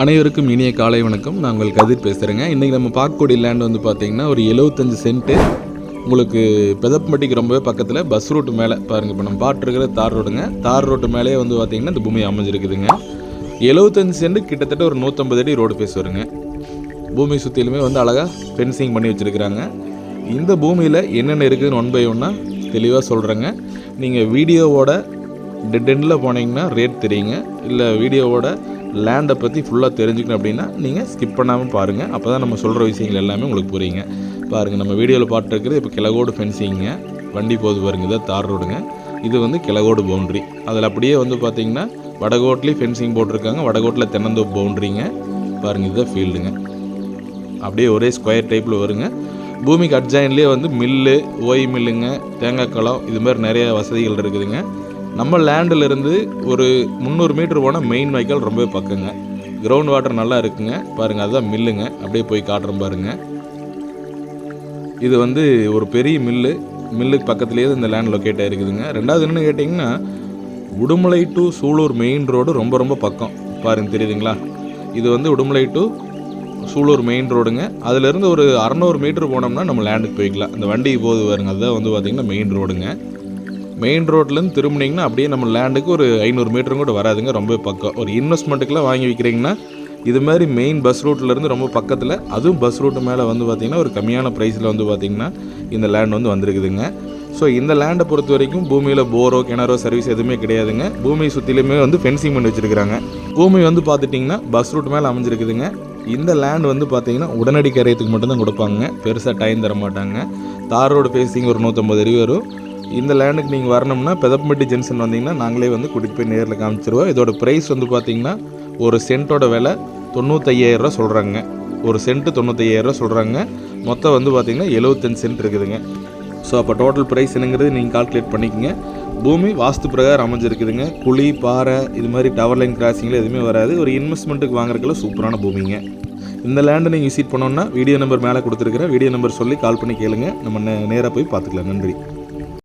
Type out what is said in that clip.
அனைவருக்கும் இனிய காலை வணக்கம். நான் உங்கள் கதிர் பேசுகிறேங்க இன்றைக்கி நம்ம பார்க்கக்கூடிய லேண்ட் வந்து பார்த்தீங்கன்னா ஒரு எழுபத்தஞ்சு சென்ட்டு உங்களுக்கு பெதப்பட்டிக்கு ரொம்பவே பக்கத்தில் பஸ் ரோட்டு மேலே பாருங்கள் இப்போ நம்ம பாட்டுருக்கிற தார் ரோடுங்க தார் ரோட்டு மேலேயே வந்து பார்த்தீங்கன்னா இந்த பூமி அமைஞ்சிருக்குதுங்க. எழுபத்தஞ்சு சென்ட் கிட்டத்தட்ட ஒரு நூற்றம்பது அடி ரோடு பேஸ் வருங்க. பூமி சுற்றிலுமே வந்து அழகாக ஃபென்சிங் பண்ணி வச்சுருக்குறாங்க. இந்த பூமியில் என்னென்ன இருக்குதுன்னு ஒன் பை ஒன்னாக தெளிவாக சொல்கிறேங்க நீங்கள் வீடியோவோட டெட் எண்டில் போனீங்கன்னா ரேட் தெரியுங்க. இல்லை வீடியோவோட லேண்டை பற்றி ஃபுல்லாக தெரிஞ்சுக்கணும் அப்படின்னா நீங்கள் ஸ்கிப் பண்ணாமல் பாருங்கள் அப்போ தான் நம்ம சொல்கிற விஷயங்கள் எல்லாமே உங்களுக்கு புரியுங்க. பாருங்கள் நம்ம வீடியோவில் பார்த்துருக்குறது இப்போ கிழகோடு ஃபென்சிங்க வண்டி போது பாருங்க இதை தார் ரோடுங்க. இது வந்து கிழகோடு பவுண்ட்ரி அதில் அப்படியே வந்து பார்த்தீங்கன்னா வடகோட்லேயும் ஃபென்சிங் போட்டிருக்காங்க வடகோட்டில் தென்னந்தோப்பு பவுண்ட்ரிங்க பாருங்கள் இதுதான் ஃபீல்டுங்க அப்படியே ஒரே ஸ்கொயர் டைப்பில் வருங்க. பூமிக்கு அட்ஜாயின்லேயே வந்து மில்லு ஓய் மில்லுங்க தேங்காய் குளம் இது மாதிரி நிறைய வசதிகள் இருக்குதுங்க. நம்ம லேண்டிலிருந்து ஒரு முந்நூறு மீட்டர் போனால் மெயின் வாய்க்கால் ரொம்பவே பக்கங்க. கிரவுண்ட் வாட்டர் நல்லா இருக்குங்க. பாருங்கள் அதுதான் மில்லுங்க. அப்படியே போய் காட்டுறோம் பாருங்கள் இது வந்து ஒரு பெரிய மில்லு. மில்லுக்கு பக்கத்துலேயே இந்த லேண்ட் லொக்கேட் ஆகிருக்குதுங்க ரெண்டாவது என்னென்னு கேட்டிங்கன்னா Udumalai to Sulur main road ரொம்ப ரொம்ப பக்கம். பாருங்க தெரியுதுங்களா? இது வந்து உடுமலை டு சூலூர் மெயின் ரோடுங்க அதுலேருந்து ஒரு அறநூறு மீட்டர் போனோம்னா நம்ம லேண்டுக்கு போய்க்கலாம். இந்த வண்டி போது பாருங்க அதுதான் வந்து பார்த்திங்கன்னா மெயின் ரோடுங்க மெயின் ரோட்லேருந்து திரும்பினீங்கன்னா அப்படியே நம்ம லேண்டுக்கு ஒரு ஐநூறு மீட்டரும் கூட வராதுங்க ரொம்ப பக்கம். ஒரு இன்வெஸ்ட்மெண்ட்டுக்கெலாம் வாங்கி வைக்கிறீங்கன்னா இது மாதிரி மெயின் பஸ் ரூட்லேருந்து ரொம்ப பக்கத்தில் அதுவும் பஸ் ரூட்டு மேலே வந்து பார்த்திங்கன்னா ஒரு கம்மியான ப்ரைஸில் வந்து பார்த்திங்கன்னா இந்த லேண்ட் வந்து வந்திருக்குதுங்க. ஸோ இந்த லேண்டை பொறுத்த வரைக்கும் பூமியில் போரோ கிணறோ சர்வீஸ் எதுவுமே கிடையாதுங்க. பூமி சுற்றிலுமே வந்து ஃபென்சிங் பண்ணி வச்சுருக்காங்க பூமி வந்து பார்த்துட்டிங்கன்னா பஸ் ரூட் மேலே அமைஞ்சிருக்குதுங்க. இந்த லேண்ட் வந்து பார்த்தீங்கன்னா உடனடி கரையத்துக்கு மட்டும்தான் கொடுப்பாங்க. பெருசாக டைம் தர மாட்டாங்க தார் ரோடு ஃபேஸிங் ஒரு நூற்றம்பது அடி வரும். இந்த லேண்டுக்கு நீங்கள் வரணும்னா பெதப்பம்பட்டி ஜங்ஷன் வந்தீங்கன்னா நாங்களே வந்து கூட்டிகிட்டு போய் நேரில் காமிச்சிருவோம். இதோட ப்ரைஸ் வந்து பார்த்தீங்கன்னா ஒரு சென்ட்டோட விலை தொண்ணூத்தையாயிரரூவா சொல்கிறாங்க ஒரு சென்ட்டு தொண்ணூத்தையாயிரரூவா சொல்கிறாங்க மொத்தம் வந்து பார்த்தீங்கன்னா எழுபத்தஞ்சு சென்ட் இருக்குதுங்க. ஸோ அப்போ டோட்டல் ப்ரைஸ் என்னங்கிறது நீங்கள் கால்குலேட் பண்ணிக்கோங்க. பூமி வாஸ்து பிரகாரம் அமைஞ்சிருக்குதுங்க. குழி பாறை இது மாதிரி டவர் லைன் கிராசிங்கில் எதுவுமே வராது. ஒரு இன்வெஸ்ட்மெண்ட்டுக்கு வாங்குறதுக்குள்ள சூப்பரான பூமிங்க. இந்த லேண்டை நீங்கள் விசிட் பண்ணோன்னா வீடியோ நம்பர் மேலே கொடுத்துருக்குறேன். வீடியோ நம்பர் சொல்லி கால் பண்ணி கேளுங்க. நம்ம நேராக போய் பார்த்துக்கலாம். நன்றி.